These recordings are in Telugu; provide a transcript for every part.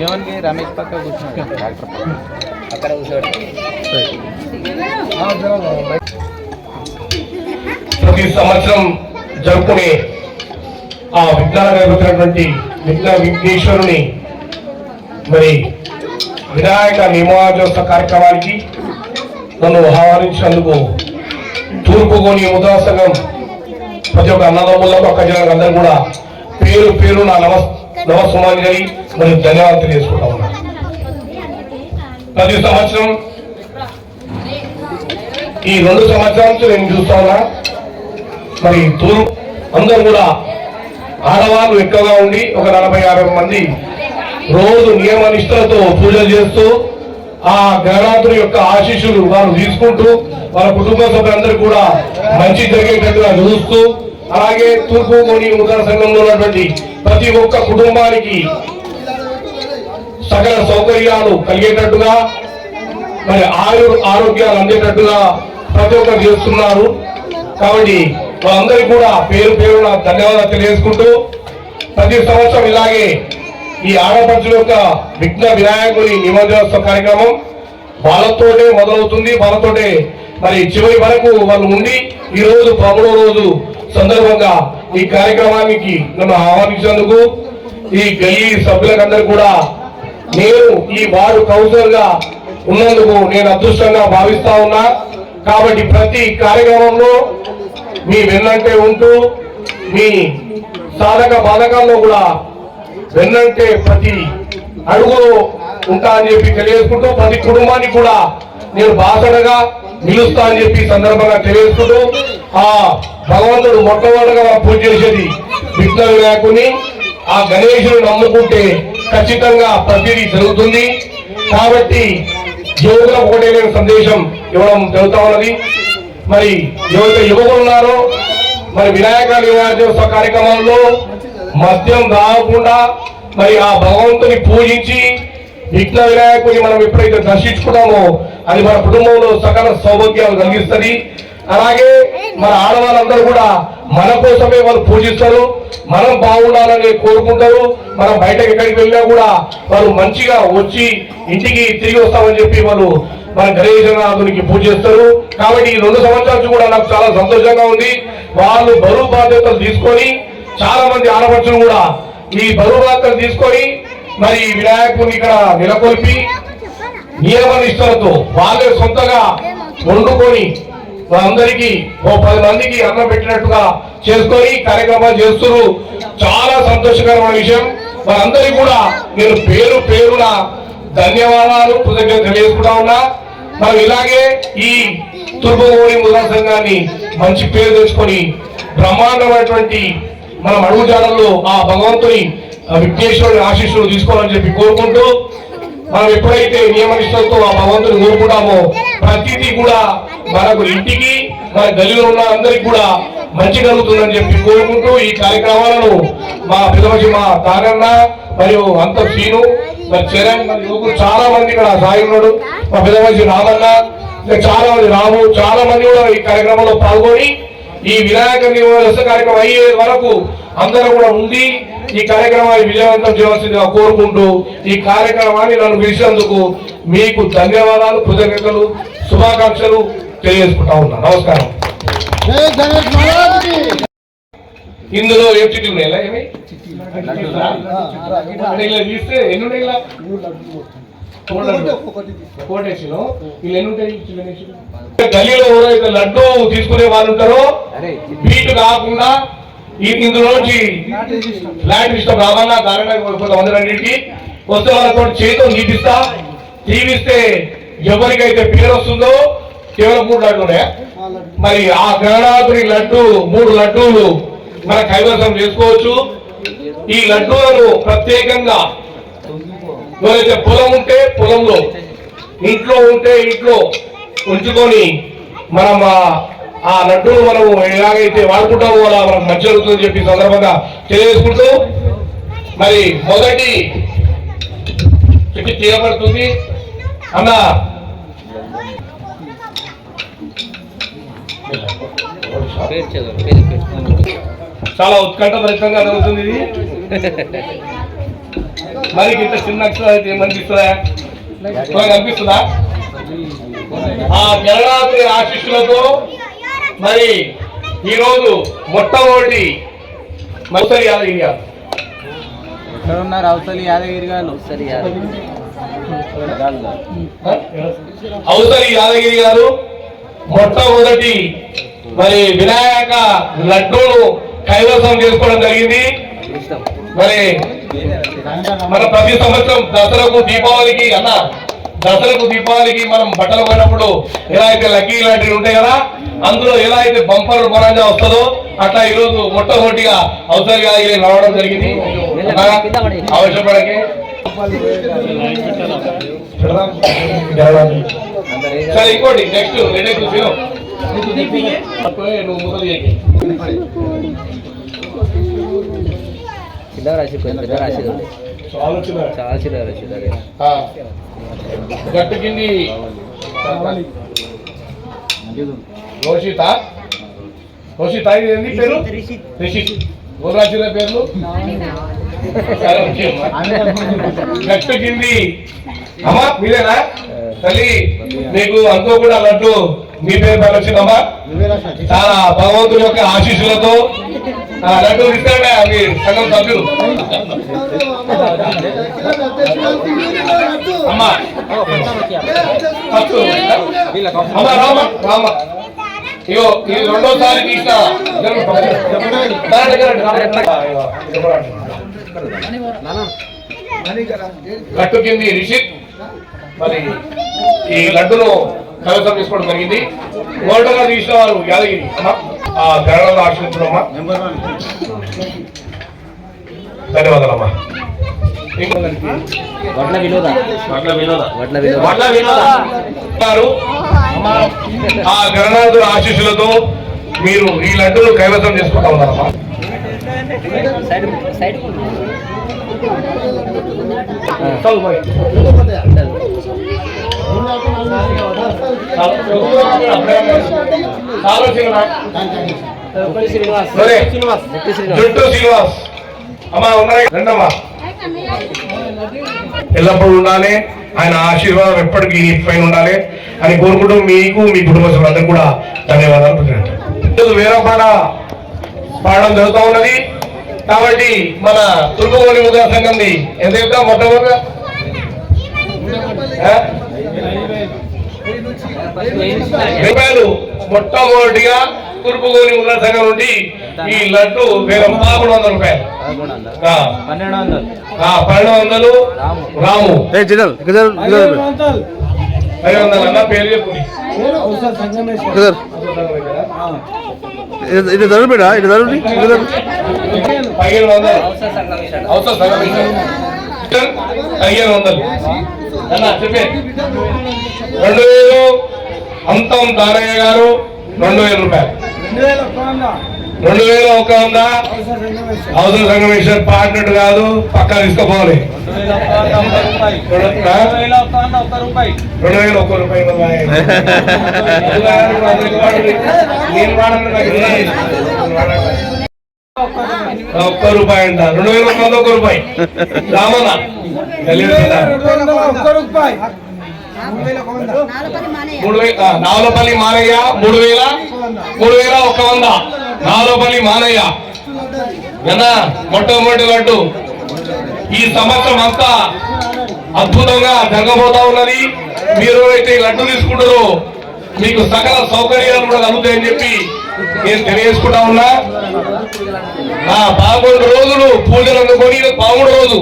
ఏమనికి రమేష్ పక్క కూర్చున్నాడు డాక్టర్ పక్కన. అక్కడ కూర్చోడు ప్రతి సంవత్సరం జరుపుకునే ఆ విజ్ఞానంగా వచ్చినటువంటి విఘ్న విఘ్నేశ్వరుని మరి వినాయక నిమజ్జోత్సవ కార్యక్రమానికి నన్ను ఆహ్వానించినందుకు తూర్పుగోని ముద్రా సంఘం ప్రతి ఒక్క అన్నదమ్ములకు అక్క జనాలకు అందరూ కూడా పేరు పేరు నా నమ నమస్సుమాంజలి మరియు ధన్యవాదాలు తెలియజేసుకుంటా ఉన్నాను. ప్రతి సంవత్సరం ఈ రెండు సంవత్సరాల నుంచి నేను చూస్తా ఉన్నా. మరి తూరు అందరూ కూడా ఆడవాళ్ళు ఎక్కువగా ఉండి ఒక నలభై యాభై మంది రోజు నియమ నిష్ఠలతో పూజలు చేస్తూ ఆ గణనాథుని యొక్క ఆశీస్సులు వారు తీసుకుంటూ వాళ్ళ కుటుంబ సభ్యులందరూ కూడా మంచి జరిగేటట్టుగా చూస్తూ అలాగే తూర్పు మోని ముద్ర సంఘంలో ఉన్నటువంటి ప్రతి ఒక్క కుటుంబానికి సకల సౌకర్యాలు కలిగేటట్టుగా మరి ఆయు ఆరోగ్యాలు అందేటట్టుగా ప్రతి ఒక్కరు చేస్తున్నారు. కాబట్టి వాళ్ళందరికీ కూడా పేరు పేరున ధన్యవాదాలు తెలియజేసుకుంటూ ప్రతి సంవత్సరం ఇలాగే ఈ ఆడపడుచుల యొక్క విఘ్న వినాయకుడి నిమజ్జనోత్సవ కార్యక్రమం వాళ్ళతోటే మొదలవుతుంది. వాళ్ళతోటే మరి చివరి వరకు వాళ్ళు ఉండి ఈ రోజు పదమూడవ రోజు సందర్భంగా ఈ కార్యక్రమానికి నన్ను ఆహ్వానించినందుకు ఈ గల్లీ సభ్యులకందరూ కూడా నేను ఈ వార్డు కౌన్సిలర్గా ఉన్నందుకు నేను అదృష్టంగా భావిస్తా ఉన్నా. కాబట్టి ప్రతి కార్యక్రమంలో మీ వెన్నంటే ఉంటూ మీ సాధక బాధకాల్లో కూడా వెన్నంటే ప్రతి అడుగులో ఉంటా అని చెప్పి తెలియజేసుకుంటూ ప్రతి కుటుంబానికి కూడా నేను బాసడగా నిలుస్తా అని చెప్పి సందర్భంగా తెలియజేసుకుంటూ ఆ భగవంతుడు మొట్టమొదటిగా పూజ చేసేది విఘ్న వినాయకుని ఆ గణేశుడు నమ్ముకుంటే ఖచ్చితంగా ప్రతిదీ జరుగుతుంది. కాబట్టి యువకులకు ఒకటే నేను సందేశం ఇవ్వడం జరుగుతా ఉన్నది. మరి ఎవరైతే యువకులు ఉన్నారో మరి వినాయక నిమజ్జనోత్సవ కార్యక్రమంలో మద్యం తాగకుండా మరి ఆ భగవంతుని పూజించి విఘ్న వినాయకుని మనం ఎప్పుడైతే దర్శించుకుంటామో అది మన కుటుంబంలో సకల సౌభాగ్యాలు కలిగిస్తుంది. అలాగే మన ఆడవాళ్ళందరూ కూడా మన కోసమే వాళ్ళు పూజిస్తారు. మనం బాగుండాలని కోరుకుంటారు. మనం బయటకు ఎక్కడికి వెళ్ళినా కూడా వాళ్ళు మంచిగా వచ్చి ఇంటికి తిరిగి వస్తామని చెప్పి వాళ్ళు మన గణేశనాథునికి పూజిస్తారు కాబట్టి ఈ రెండు సంవత్సరాలు కూడా నాకు చాలా సంతోషంగా ఉంది. వాళ్ళు బరువు బాధ్యతలు తీసుకొని చాలా మంది ఆడపడుచులు కూడా ఈ బరువు బాధ్యతలు తీసుకొని మరి వినాయకుడిని ఇక్కడ నెలకొల్పి నియమ నిష్టలతో వాళ్ళే సొంతగా వండుకొని వాళ్ళందరికీ ఓ పది మందికి అన్నం పెట్టినట్టుగా చేసుకొని కార్యక్రమాలు చేస్తున్నారు. చాలా సంతోషకరమైన విషయం. వాళ్ళందరికీ కూడా నేను పేరు పేరున ధన్యవాదాలు కృతజ్ఞత తెలియజేసుకుంటా ఉన్నా. మనం ఇలాగే ఈ తూర్పుగోడి ముద్రా సంఘాన్ని మంచి పేరు తెచ్చుకొని బ్రహ్మాండమైనటువంటి మనం అడుగుజాడల్లో ఆ భగవంతుని ఆ విఘ్నేశ్వరుని ఆశీస్సులు తీసుకోవాలని చెప్పి కోరుకుంటూ మనం ఎప్పుడైతే నియమనిష్టలతో ఆ భగవంతుని కోరుకుంటామో ప్రతిదీ కూడా మనకు ఇంటికి మన గదిలో ఉన్న అందరికి కూడా మంచి కలుగుతుందని చెప్పి కోరుకుంటూ ఈ కార్యక్రమాలను మా పెద్దమచి మా తాగన్న మరియు అంత సీను మరి చరణ్ మరి యువకులు చాలా మంది ఇక్కడ సాగున్నాడు ఉన్నాడు. మా పెద్దమచి రామన్న చాలా మంది రాము చాలా మంది కూడా ఈ కార్యక్రమంలో పాల్గొని ఈ వినాయక నివాస కార్యక్రమం అయ్యే వరకు అందరూ కూడా ఉండి ఈ కార్యక్రమాన్ని విజయవంతం చేయవలసిందిగా కోరుకుంటూ ఈ కార్యక్రమాన్ని నన్ను పిలిచినందుకు మీకు ధన్యవాదాలు కృతజ్ఞతలు శుభాకాంక్షలు తెలియజేసుకుంటా ఉన్నా. నమస్కారం. ఇందులో ఏం చిట్లు ఉన్నాయా? ఎన్ని ఉన్నాయి వీళ్ళు ఎన్ని ఉంటాయి చిల్లనేశ్వరం? గల్లీలో ఎవరైతే లడ్డు తీసుకునే వాళ్ళు ఉంటారో బీట్ కాకుండా ఈ ఇందులోంచి ఫ్లాట్ ఇష్టం. రావాలన్నా కారణంగా కొంతమంది రెండింటికి. వస్తే వాళ్ళతో చేతితో తీపిస్తా. తీపిస్తే ఎవరికైతే పేరు వస్తుందో కేవలం మూడు లడ్డు ఉన్నాయా? మరి ఆ గణనాథుని లడ్డు మూడు లడ్డూలు మన కైవసం చేసుకోవచ్చు. ఈ లడ్డూలను ప్రత్యేకంగా ఎవరైతే పొలం ఉంటే పొలంలో ఇంట్లో ఉంటే ఇంట్లో ఉంచుకొని మనం ఆ- ఆ లడ్డూలు మనం ఎలాగైతే వాడుకుంటామో అలా మనకు మంచి జరుగుతుందని చెప్పి సందర్భంగా తెలియజేసుకుంటూ మరి మొదటి చెట్టు తీయబడుతుంది. అన్న. చాలా ఉత్కంఠభరితంగా జరుగుతుంది ఇది. మరి ఇంత చిన్న అక్షరం అయితే ఏమనిపిస్తుందా మనకు అనిపిస్తుందా? ఆ గణనాథుని ఆశిష్యులతో మరి ఈరోజు మొట్టమొదటి మొదటి యాదగిరి గారు. ఎక్కడ ఉన్నారు అవతలి యాదగిరి గారు? సరి అవసరి యాదగిరి గారు మొట్టమొదటి మరి వినాయక లడ్డూను కైవసం చేసుకోవడం జరిగింది. మరి మన ప్రతి సంవత్సరం దసరాకు దీపావళికి అన్న దసరాకు దీపావళికి మనం బట్టలు కొన్నప్పుడు ఎలా అయితే లక్కీ లాంటివి ఉంటాయి కదా అందులో ఎలా అయితే బంపర్ బలంగా వస్తుందో అట్లా ఈ రోజు మొట్టమొదటిగా అవసరంగా ఇది రావడం జరిగింది. అవసరపడకే సరే ఇంకోటి నెక్స్ట్ నువ్వు చిల్లర రాసి పెద్ద రాసి చాలా చిల్లర రాసి ఆ. గట్టు కింది. రోషిత. రోషిత ఇది ఏంది పేరు? రిషిత్ రాసిన పేర్లు? ఓకే. అమ్మా. గట్టు కింది. అమ్మా మీరేనా? తల్లి మీకు అనుకోకుండా లడ్డు. మీ పేరు పైన వచ్చిందమ్మా? చాలా భగవంతుని యొక్క ఆశీస్సులతో ఆ లడ్డు ఇస్తాడే మీ సగం సభ్యులు. అమ్మా రామ రామ. ఇగో ఇది రెండోసారి తీసిన గట్టు కింది రిషిత్ మరి ఈ లడ్డును కవితం తీసుకోవడం జరిగింది. మూడోగా తీసిన వారు యాదగిరి అమ్మా ఆ గణంలో ఆశ్రయించడమ్మా ధన్యవాదాలమ్మా ఇంకొకరికి వడ్ల వినోద. వడ్ల వినోద. వడ్ల వినోద. వడ్ల వినోద. గారు ఆ గణనాథుల ఆశీస్సులతో మీరు ఈ లడ్డును కైవసం చేసుకుంటా ఉన్నారమ్మా. సైడ్ సైడ్ చదువు మరి. చాలా చిన్న శ్రీనివాస్ సరే. నెట్టి శ్రీనివాస్ జుట్టు శ్రీనివాస్ అమ్మా ఉన్నాయి రెండమ్మా ఎల్లప్పుడూ ఉండాలి. ఆయన ఆశీర్వాదం ఎప్పటికీ నీ పైన ఉండాలి. అని కోరుకుంటూ మీకు మీ కుటుంబ సభ్యులందరూ కూడా ధన్యవాదాలు. వేరే పాట పాడడం జరుగుతూ ఉన్నది. కాబట్టి మన తుర్పుగోని ముద్ర సంఘంది ఎంత చెప్తాం మొట్టమొదటిగా ఆ? రూపాయలు మొట్టమొదటిగా తూర్పుగోని ముద్ర సంఘం నుండి ఈ లడ్డు వేరే పదకొండు వందల రూపాయలు. పన్నెండు వందలు. ఆ, పన్నెండు వందలు. రాము. అన్న పేరు చెప్పు ఇది ధరబేడా ఇది ధరబడి పదిహేను వందలు అవసర సగం. పదిహేను వందలు చెప్పే రెండు వేలు అంతం దారయ్య గారు రెండు వేల రూపాయలు రెండు వేల ఒక వంద అవసరం సంగమేశ్వర్ పాడినట్టు కాదు పక్కా తీసుకోపోవాలి రెండు వేల ఒక్క రూపాయి ఇవ్వాలి. నేను. ఒక్క రూపాయి అంట. రెండు వేల రూపాయలు ఒక్క రూపాయి. రామన్న. మూడు వేల నావలపల్లి మానయ్య మూడు వేల మూడు వేల ఒక్క వంద. నావలపల్లి మానయ్య. కదా మొట్టమొదటి లడ్డు. ఈ సంవత్సరం అంతా అద్భుతంగా జరగబోతా ఉన్నది. మీరు అయితే లడ్డు తీసుకుంటారో మీకు సకల సౌకర్యాలు కూడా కలుగుతాయని చెప్పి నేను తెలియజేసుకుంటా ఉన్నా. ఆ పదకొండు రోజులు పూజలు అందుకొని పదమూడు రోజు.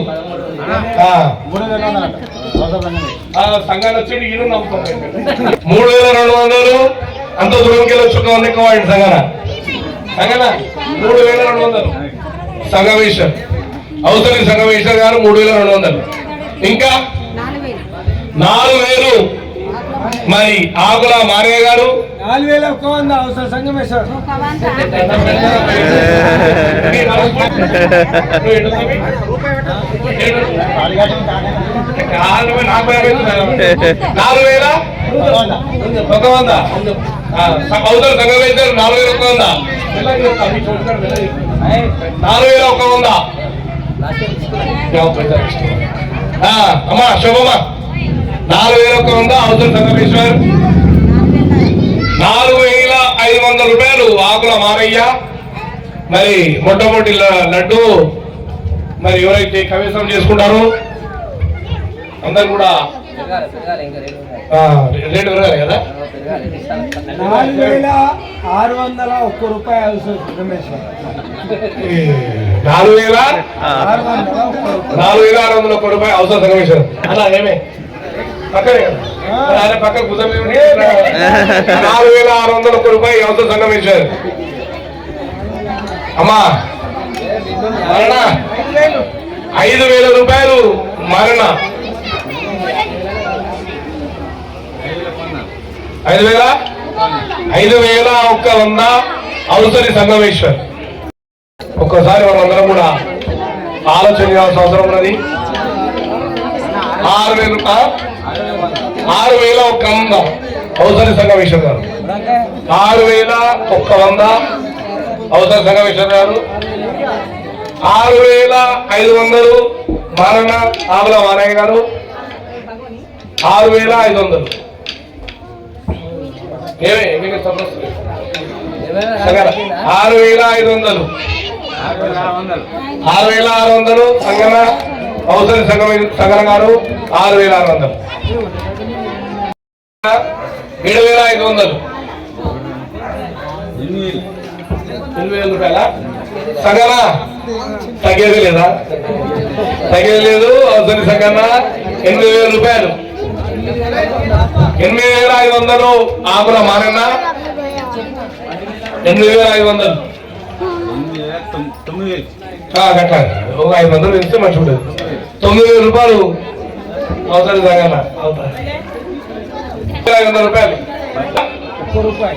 సంఘాన్ని వచ్చి ఈయన మూడు వేల రెండు వందలు అంత దూరంకి వెళ్ళి చుట్టూ వాడి సంఘన. సంఘన? మూడు వేల రెండు వందలు. సంగమేశ్వర్ అవసరం సంగమేశ్వర్ గారు మూడు వేల రెండు వందలు. ఇంకా? నాలుగు వేలు. మరి ఆకుల మారయ్య గారు? నాలుగు వేల ఒక్క వంద అవసరం సంగమేశ్వర్ నాలుగు వేల ఒక వంద. అవుతారు నాలుగు వేల ఒక వంద. నాలుగు వేల ఒక వంద. ఆ, అమ్మా శుభమా. నాలుగు వేల ఒక వంద అవసరం సంగమేశ్వర్ నాలుగు వేల ఐదు వందల రూపాయలు ఆకుల మారయ్య. మరి మొట్టమొదటి లడ్డు మరి ఎవరైతే కవిసం చేసుకుంటారో అందరు కూడా రేటు పెరగాలి కదా? నాలుగు వేల ఆరు వందల ఒక్క రూపాయి నాలుగు వేల ఒక్క నాలుగు వేల ఆరు వందల ఒక్క రూపాయి అవసరం సంగమేశ్వరం అలా ఏమే? పక్కనే ఆయన నాలుగు వేల ఆరు వందల ఒక్క రూపాయి అవసరం సంగమేశ్వర్ అమ్మా మరణ. ఐదు వేల రూపాయలు మరణ. ఐదు వేల? ఐదు వేల ఒక్క వంద అవసరి సంగమేశ్వర్ ఒక్కసారి మనందరం కూడా ఆలోచన చేయాల్సిన అవసరం ఉన్నది. ఆరు వేల రూపాయలు ఆరు వేల ఒక్క వంద. అవసరి సంగమేశ్వర్ గారు. ఆరు వేల ఒక్క వంద. అవసర సంగమేశ్వర్ గారు. ఆరు వేల ఐదు వందలు. మారణ ఆవుల మారయ్య గారు. ఆరు వేల ఐదు వందలు. ఏమే మీకు సమస్య ఆరు వేల ఐదు వందలు. ఆరు వేల ఆరు వందలు సంగన ఔషధ సంఘం సంగన గారు ఆరు వేల ఆరు వందలు. ఏడు వేల ఐదు వందలు. ఎనిమిది వేల రూపాయల? సగన తగ్గేది లేదా? తగ్గేది లేదు. ఔషధ సగన ఎనిమిది వేల రూపాయలు. ఎనిమిది వేల ఐదు వందలు. ఆకుల మారన్న ఎనిమిది వేల ఐదు వందలు. ఆ, గట్లా ఒక ఐదు వందలు ఇస్తే మంచిగా ఉంటుంది. తొమ్మిది వేల రూపాయలు సగన అవుతాయి. ఐదు వందల రూపాయలు. ఒక్క రూపాయి.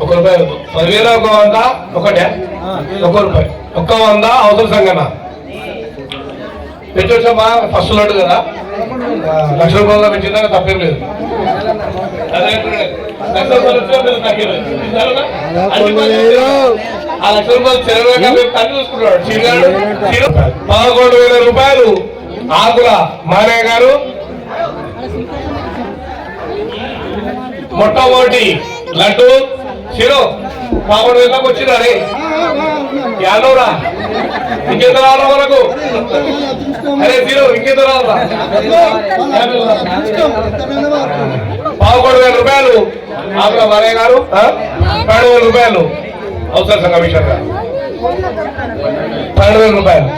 ఒక రూపాయలు పదివేల ఒక వంద ఒకటే. ఒక రూపాయి. ఒక్క వంద అవసరం సంగన పెట్టొచ్చమ్మా ఫస్ట్ లడ్డు కదా. లక్ష రూపాయలు పెంచిందా? తప్పేం లేదు. అదే. లక్ష రూపాయలు ఇచ్చినా ఆ లక్ష రూపాయలు చెరవేగా మేము చూసుకున్నాడు. చీర పదకొండు వేల రూపాయలు. ఆకుల మానయ్య గారు. మొట్టమొదటి లడ్డు. శిరో పదకొండు వేలకు వచ్చిందా రే? యాదవరా ఇంకెంత రావాలా మనకు? అరే శిరో ఇంకెంత రావాలా? పదకొండు వేల రూపాయలు. ఆకుల మానయ్య గారు? పన్నెండు వేల రూపాయలు. అవసరం సంఘ కమిషనర్ గారు పన్నెండు వేల రూపాయలు.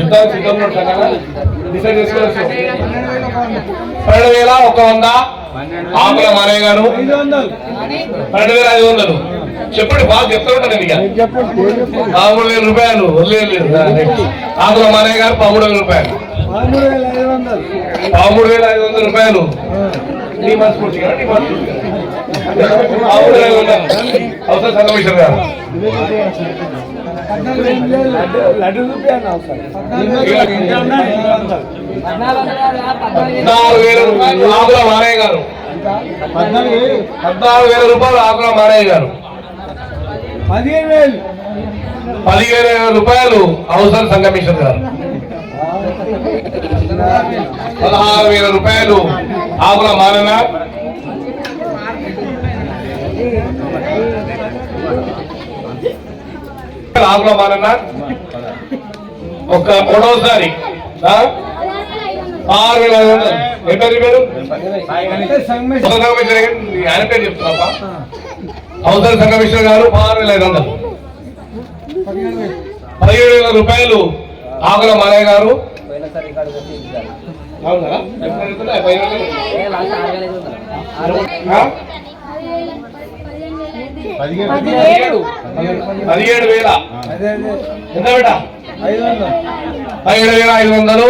యుద్ధానికి సంఘాలు. డిసైడ్ చేసుకోవచ్చు. పన్నెండు వేల ఒక వంద. ఆకుల మానయ్య గారు. పన్నెండు వేల ఐదు వందలు. చెప్పండి బాగా చెప్తా ఉంటాను ఇక. పదమూడు వేల రూపాయలు. వదిలేదు ఆకుల మానయ్య గారు పదమూడు వేల రూపాయలు. పదమూడు వేల ఐదు వందలు. పదమూడు వేల ఐదు వందల రూపాయలు. నీ మనస్ఫూర్తిగా నీ మనస్ఫూర్తిగా వేల అవసరం గారు పద్నాలుగు రూపాయలు నాలుగు వేల రూపాయలు ఆకుల మానయ్య గారు పద్నాలుగు వేల రూపాయలు ఆకుల మానయ్య గారు పదిహేను వేలు పదిహేను వేల రూపాయలు అవసరం సంగమేశ్వర గారు పదహారు వేల రూపాయలు ఆకుల మానన ఆకుల మానన ఒక మూడవసారి ఆరు వేల ఐదు వందలు. ఎంత పేరు సంగమేశ్వర గారు, ఆయన పేరు చెప్తున్నా అవసరం సంగమేశ్వర గారు ఆరు వేల ఐదు వందలు. పదిహేడు వేల రూపాయలు ఆకుల మాలయ్య గారు. అవునా? పదిహేడు. పదిహేడు. వేల. ఎంత బిడ్డ ఐదు వందలు పదిహేడు వేల ఐదు వందలు.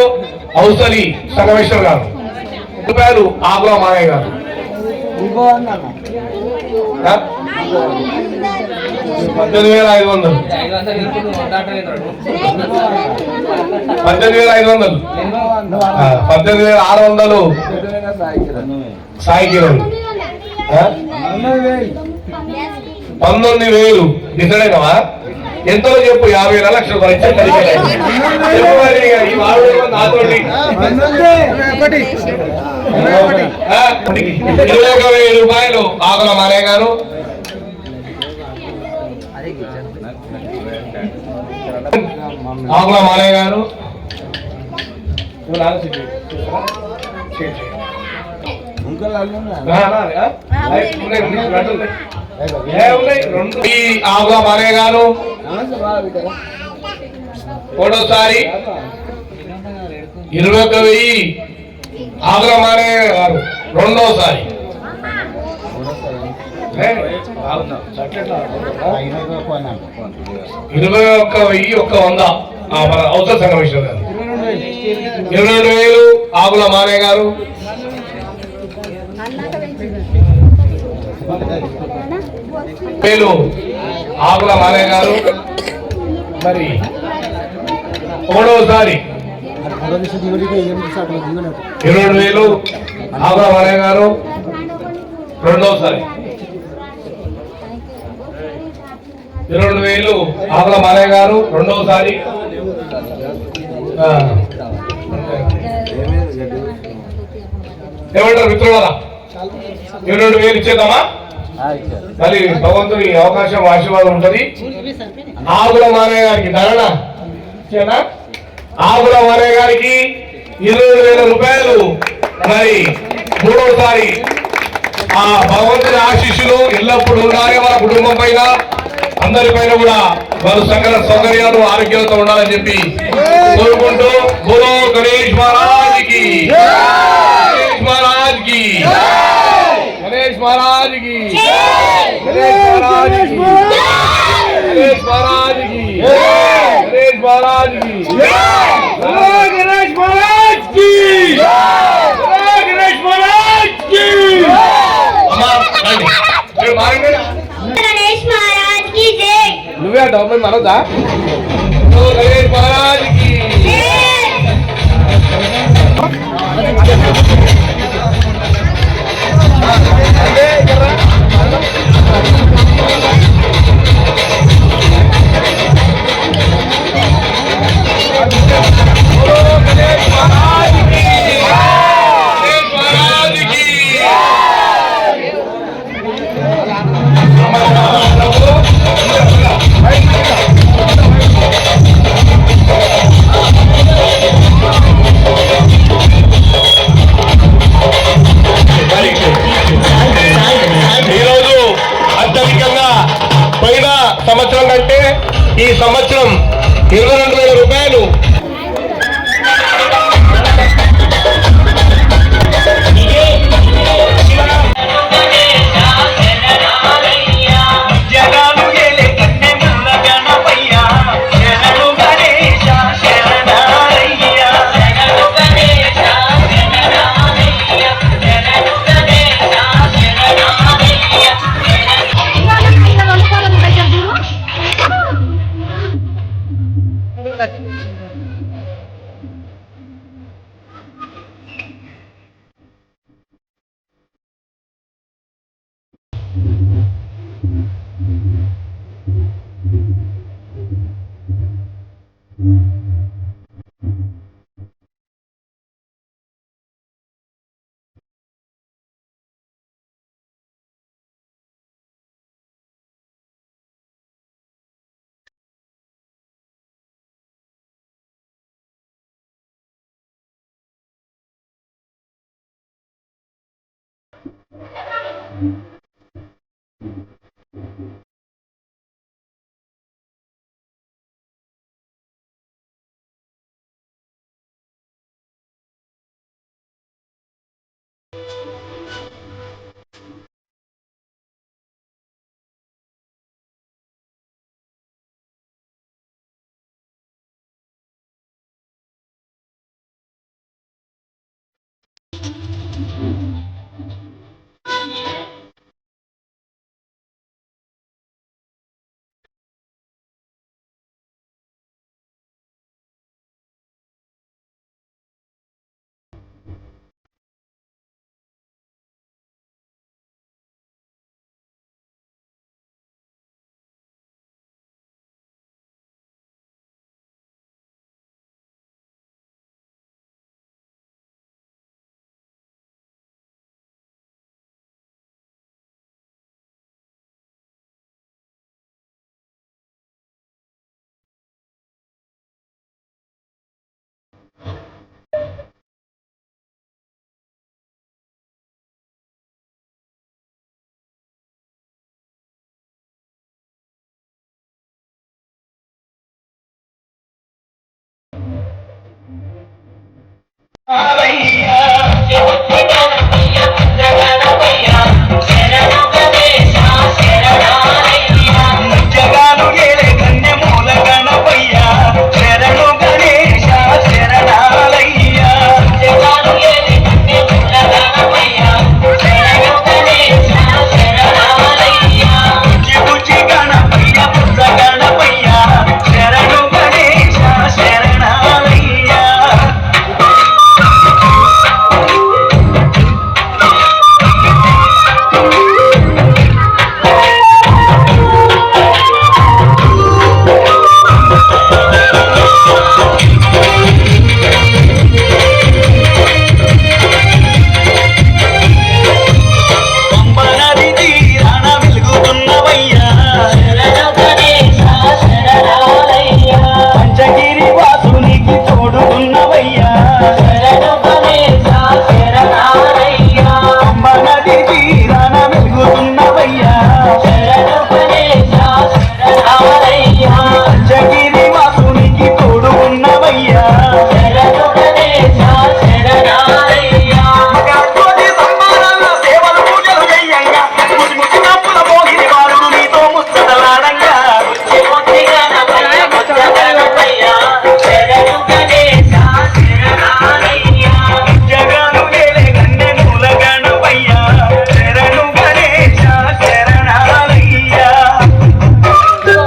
ఔసలి సంగమేశ్వర్ గారు. రూపాయలు ఆకుల మాలయ్య గారు? పద్దెనిమిది వేల ఐదు వందలు. పద్దెనిమిది వేల ఐదు వందలు. పద్దెనిమిది వేల ఆరు వందలు. సాయి కిరణ్. పంతొమ్మిది వేలు. డిసైడైనవా ఎంతో చెప్పు? యాభై వేల లక్షలు మరి. మరి ఇరవై ఒక వెయ్యి రూపాయలు. ఆకుల మారయ్య గారు. ఆకుల మారయ్య గారు. బాగా బిడ్డ. మూడోసారి ఇరవై ఒక వెయ్యి ఆకుల మారయ్య గారు రెండోసారి? ఇరవై ఒక్క వెయ్యి ఒక్క వంద అవసర సంఘమేశ్వర గారు ఇరవై రెండు వేలు ఆకుల మారయ్య గారు వేలు ఆకుల మారయ్య గారు. మరి మూడవసారి ఇరవై రెండు వేలు ఆకుల మాలయ్య గారు. రెండవసారి ఇరవై వేలు ఆకుల మాలయ్య గారు. రెండవసారి. ఏమంటారు మిత్రులారా? ఇరవై రెండు వేలు ఇచ్చేద్దామా? మరి భగవంతుని అవకాశం ఆశీర్వాదం ఉంటది. ఆగుల మారయ్య గారికి ధరణ ఇచ్చేనా? ఆకుల మారయ్య గారికి ఇరవై వేల రూపాయలు. మరి మూడవసారి ఆ భగవంతుని ఆశీస్సులు ఎల్లప్పుడూ ఉండాలి మన కుటుంబం పైన. అందరి పైన కూడా వారు సకల సౌకర్యాలు ఆరోగ్యాలతో ఉండాలని చెప్పి కోరుకుంటూ గురు గణేష్ మహారాజ్కి. గణేష్ మహారాజ్ కి గణేష్ మహారాజ్ కి హలో గణేష్ మహారాజ్ కి హలో గణేష్ మహారాజ్ కి అమ్మా రండి. మీరు మారండి. गणेश महाराज की जय నువ్వే డబ్బులు మనదా గణేష్ మహారాజ్ కి గణేష్ うん。Fala aí!